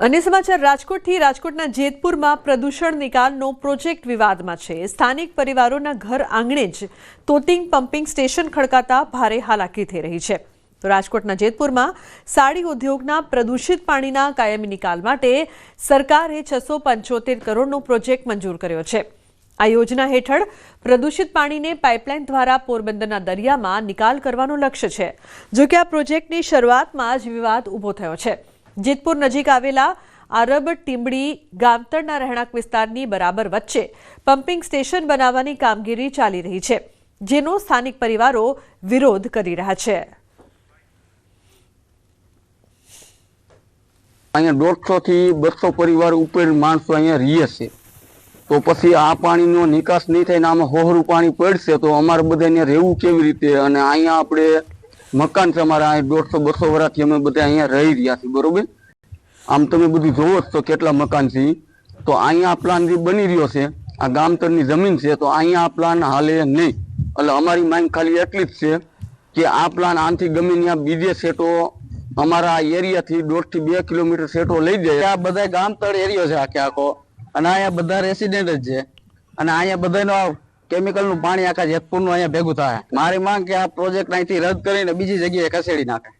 અન્ય સમાચાર, રાજકોટથી રાજકોટના જેતપુરમાં પ્રદૂષણ નિકાલનો પ્રોજેક્ટ વિવાદમાં છે. સ્થાનિક પરિવારોના ઘર આંગણે જ તોતિંગ પમ્પિંગ સ્ટેશન ખડકાતા ભારે હાલાકી થઈ રહી છે. તો રાજકોટના જેતપુરમાં સાડી ઉદ્યોગના પ્રદૂષિત પાણીના કાયમી નિકાલ માટે સરકારે છસો પંચોતેર કરોડનો પ્રોજેક્ટ મંજૂર કર્યો છે. આ યોજના હેઠળ પ્રદૂષિત પાણીને પાઇપલાઇન દ્વારા પોરબંદરના દરિયામાં નિકાલ કરવાનું લક્ષ્ય છે. જો કે આ પ્રોજેક્ટની શરૂઆતમાં જ વિવાદ ઊભો થયો છે. જેતપુર નજીક આવેલા આરબ ટીમડી ગામતળના રહેણાંક વિસ્તારની બરાબર વચ્ચે પમ્પિંગ સ્ટેશન બનાવવાની કામગીરી ચાલી રહી છે, જેનો સ્થાનિક પરિવારો વિરોધ કરી રહ્યા છે. અહીંયા દોઢસો થી બસો પરિવાર ઉપર માણસો અહીંયા રહીએ છે. તો પછી આ પાણીનો નિકાસ નહીં થાય ને આમાં હોહરું પાણી પડશે, તો અમારે બધા અહીંયા રહેવું કેવી રીતે? અને અહીંયા આપણે મકાન છે અમારા અહીંયા દોઢસો, બસો વર્ષથી અમે બધા અહીંયા રહી રહ્યા છીએ, બરોબર? આમ તમે બધું જોવો જ તો કેટલા મકાન છે તો અહીંયા પ્લાન જે બની રહ્યો છે, આ ગામતરની જમીન છે, તો અહીંયા આ પ્લાન હાલે નહીં. એટલે અમારી માંગ ખાલી એટલી જ છે કે આ પ્લાન આમથી ગમે ત્યાં બીજે સેટો અમારા એરિયાથી દોઢથી બે કિલોમીટર સેટો લઈ જાય. આ બધા ગામતળ એરિયો છે આખે આખો. અને અહીંયા બધા રેસિડેન્ટ જ છે. અને અહીંયા બધાનો કેમિકલનું પાણી આખા જેતપુરનું અહીંયા ભેગું થાય. મારી માંગ કે આ પ્રોજેક્ટ અહીંથી રદ કરીને બીજી જગ્યાએ ખસેડી નાખે.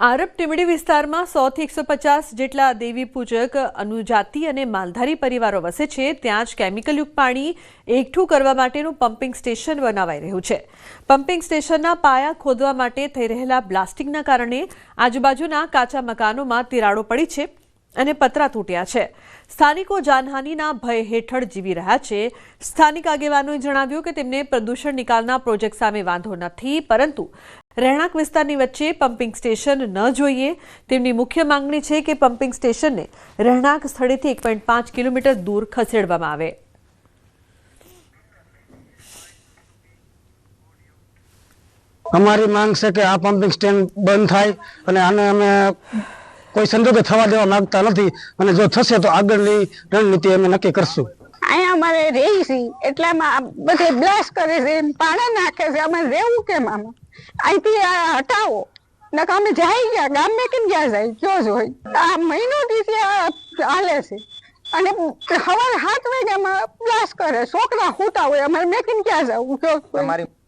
આરબ ટીમડી વિસ્તારમાં સોથી એકસો પચાસ જેટલા દેવી પૂજક, અનુજાતિ અને માલધારી પરિવારો વસે છે. ત્યાં જ કેમિકલયુક્ત પાણી એકઠું કરવા માટેનું પમ્પિંગ સ્ટેશન બનાવાઈ રહ્યું છે. પમ્પિંગ સ્ટેશનના પાયા ખોદવા માટે થઈ રહેલા બ્લાસ્ટિંગના કારણે આજુબાજુના કાચા મકાનોમાં તિરાડો પડી છે. અને પતરા તૂટ્યા છે. સ્થાનિકો જાનહાનિના ભય હેઠળ જીવી રહ્યા છે. સ્થાનિક આગેવાનોએ જણાવ્યું કે તેમને પ્રદૂષણ નિકાલના પ્રોજેક્ટ સામે વાંધો નથી, પરંતુ રહેણાંક વિસ્તારની વચ્ચે પમ્પિંગ સ્ટેશન ન જોઈએ. તેમની મુખ્ય માંગણી છે કે પમ્પિંગ સ્ટેશનને રહેણાંક સ્થળેથી એક પોઈન્ટ પાંચ કિલોમીટર દૂર ખસેડવામાં આવે. અમારી માંગ છે કે આ પમ્પિંગ સ્ટેન્ડ બંધ થાય અને આને અમે કોઈ સંજોગે થવા દેવા માંગતા નથી. અને જો થશે તો આગળની રણનીતિ અમે નક્કી કરશું. અહીંયા અમારે રહી છે. એટલામાં આ બધે બ્લાસ કરે છે. પાણી નાખે છે. અમે રહેવું કેમ આમાં? અહીંથી આ હટાવો. નકર અમે જાય ગયા. ગામે કેમ ગયા જાય? જો જો હોય. આ મહિનોથી ત્યાં હાલે છે. અને સવારે સાત વાગ્યામાં બ્લાસ કરે. છોકરા હોતા હોય. અમારે મેં કેમ ક્યાં જવું જો.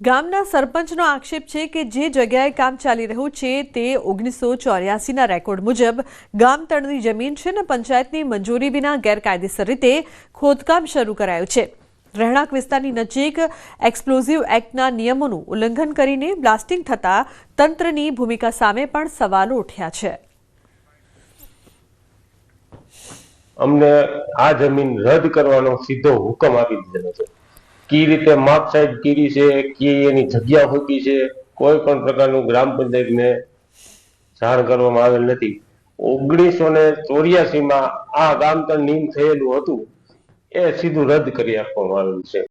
ગામના સરપંચનો આક્ષેપ છે કે જે જગ્યાએ કામ ચાલી રહ્યું છે તે ઓગણીસો ચોર્યાસીના રેકોર્ડ મુજબ ગામ તળની જમીન છે ને પંચાયતની મંજૂરી વિના ગેરકાયદેસર રીતે ખોદકામ શરૂ કરાયું છે. રહેણાંક વિસ્તારની નજીક એક્સપ્લોઝિવ એક્ટના નિયમોનું ઉલ્લંઘન કરીને બ્લાસ્ટિંગ થતા તંત્રની ભૂમિકા સામે પણ સવાલો ઉઠ્યા છે. અમને આ જમીન રદ કરવાનો સીધો હુકમ આપી દીધેલો છે. કી રીતે માપ સાઈડ કીરી છે, કી એની જગ્યા હોતી છે, કોઈ પણ પ્રકારનું ગ્રામ પંચાયતને જાણ કરવામાં આવેલ નથી. ઓગણીસો ને ચોર્યાસી માં આ ગામતળ નીમ થયેલું હતું, એ સીધું રદ કરી આપવામાં આવેલું છે.